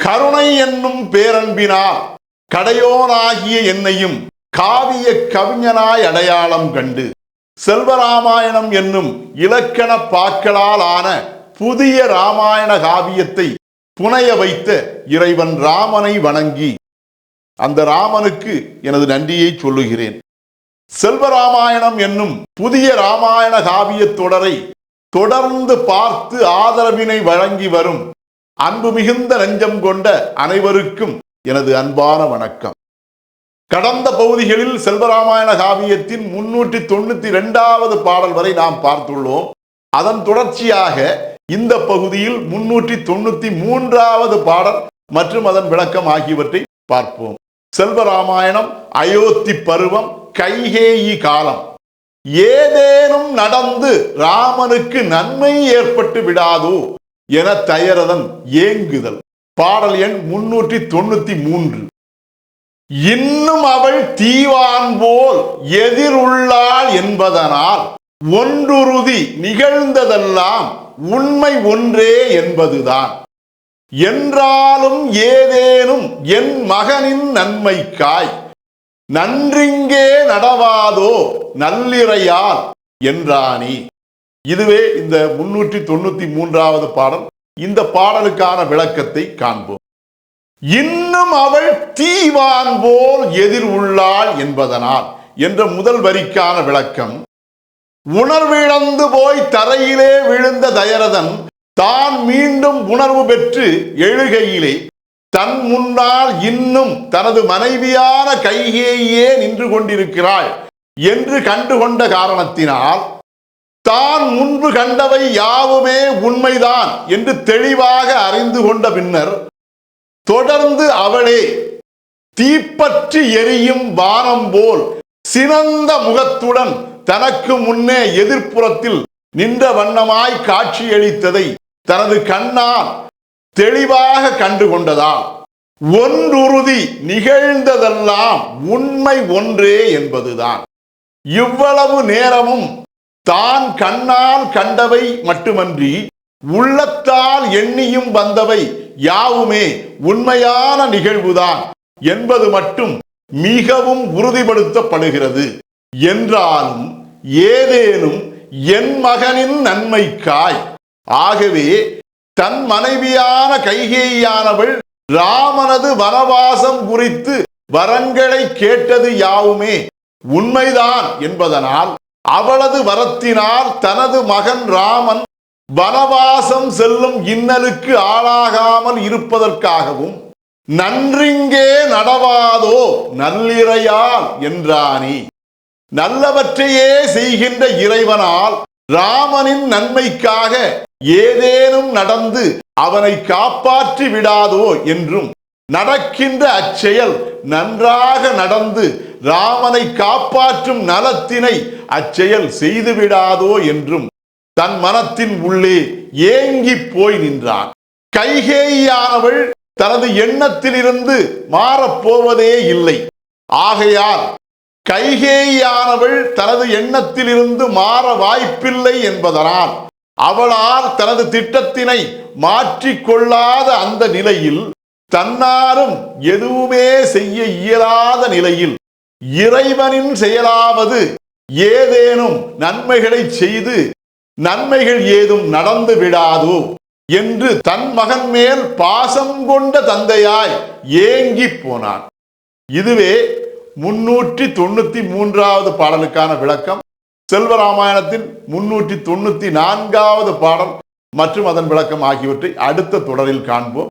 கருணை என்னும் பேரன்பினால் கடையோனாகிய என்னையும் காவிய கவிஞனாய் அடையாளம் கண்டு செல்வராமாயணம் என்னும் இலக்கண பாக்களால் ஆன புதிய ராமாயண காவியத்தை புனைய வைத்த இறைவன் ராமனை வணங்கி அந்த ராமனுக்கு எனது நன்றியை சொல்லுகிறேன். செல்வராமாயணம் என்னும் புதிய ராமாயண காவியத் தொடரை தொடர்ந்து பார்த்து ஆதரவினை வழங்கி வரும் அன்பு மிகுந்த நெஞ்சம் கொண்ட அனைவருக்கும் எனது அன்பான வணக்கம். கடந்த பகுதிகளில் செல்வராமாயண காவியத்தின் முன்னூற்றி தொண்ணூத்தி இரண்டாவது பாடல் வரை நாம் பார்த்துள்ளோம். அதன் தொடர்ச்சியாக இந்த பகுதியில் முன்னூற்றி தொண்ணூத்தி மூன்றாவது பாடல் மற்றும் அதன் விளக்கம் ஆகியவற்றை பார்ப்போம். செல்வராமாயணம் அயோத்தி பருவம் கைகேயி காலம். ஏதேனும் நடந்து ராமனுக்கு நன்மை ஏற்பட்டு விடாதோ? என தயரதன் ஏங்குதல். பாடல் எண் முன்னூற்றி தொண்ணூத்தி மூன்று இன்னும் அவள் தீவான் போல் எதிருள்ளாள் என்பதனால் ஒன்றுருதி நிகழ்ந்ததெல்லாம் உண்மை ஒன்றே என்பதுதான். என்றாலும் ஏதேனும் என் மகனின் நன்மைக்காய் நன்றிங்கே நடவாதோ நல்லிறையால் என்றானி. இதுவே இந்த முன்னூற்றி தொண்ணூத்தி மூன்றாவது பாடல். இந்த பாடலுக்கான விளக்கத்தை காண்போம். இன்னும் அவள் தீவான் போல் எதிர் உள்ளாள் என்பதனால் என்ற முதல் வரிக்கான விளக்கம் உணர்விழந்து போய் தரையிலே விழுந்த தயரதன் தான் மீண்டும் உணர்வு பெற்று எழுகையிலே தன் முன்னால் இன்னும் தனது மனைவியான கைகேயே நின்று கொண்டிருக்கிறாள் என்று கண்டுகொண்ட காரணத்தினால் தான் முன்பு கண்டவை யாவுமே உண்மைதான் என்று தெளிவாக அறிந்து கொண்ட பின்னர் தொடர்ந்து அவளே தீப்பற்றி எரியும் வானம் போல் சினந்த முகத்துடன் தனக்கு முன்னே எதிர்ப்புறத்தில் நின்ற வண்ணமாய் காட்சியளித்ததை தனது கண்ணால் தெளிவாக கண்டு கொண்டதால் ஒன்றுறுதி நிகழ்ந்ததெல்லாம் உண்மை ஒன்றே என்பதுதான். இவ்வளவு நேரமும் தான் கண்ணால் கண்டவை மட்டுமன்றி உள்ளத்தால் எண்ணியும் வந்தவை யாவுமே உண்மையான நிகழ்வுதான் என்பது மட்டும் மிகவும் உறுதிப்படுத்தப்படுகிறது. என்றாலும் ஏதேனும் என் மகனின் நன்மைக்காய். ஆகவே தன் மனைவியான கைகேயானவள் ராமனது வனவாசம் குறித்து வரங்களை கேட்டது யாவுமே உண்மைதான் என்பதனால் அவளது வரத்தினால் தனது மகன் ராமன் வனவாசம் செல்லும் இன்னலுக்கு ஆளாகாமல் இருப்பதற்காகவும் நன்றிங்கே நடவாதோ நல்லிறையால் என்றானி. நல்லவற்றையே செய்கின்ற இறைவனால் ராமனின் நன்மைக்காக ஏதேனும் நடந்து அவனை காப்பாற்றி விடாதோ என்றும் நடக்கின்ற அச்செயல் நன்றாக நடந்து ராமனை காப்பாற்றும் நலத்தினை அச்செயல் செய்து விடாதோ என்றும் தன் மனத்தின் உள்ளே ஏங்கி போய் நின்றான். கைகேயானவள் தனது எண்ணத்திலிருந்து மாறப்போவதே இல்லை. ஆகையால் கைகேயானவள் தனது எண்ணத்திலிருந்து மாற வாய்ப்பில்லை என்பதனால் அவளால் தனது திட்டத்தினை மாற்றிக்கொள்ளாத அந்த நிலையில் தன்னாரும் எதுவுமே செய்ய இயலாத நிலையில் இறைவனின் செயலாவது ஏதேனும் நன்மைகளை செய்து நன்மைகள் ஏதும் நடந்து விடாதோ என்று தன் மகன் மேல் பாசம் கொண்ட தந்தையாய் ஏங்கி போனான். இதுவே முன்னூற்றி தொண்ணூத்தி மூன்றாவது பாடலுக்கான விளக்கம். செல்வராமாயணத்தின் முன்னூற்றி தொண்ணூத்தி நான்காவது பாடல் மற்றும் அதன் விளக்கம் ஆகியவற்றை அடுத்த தொடரில் காண்போம்.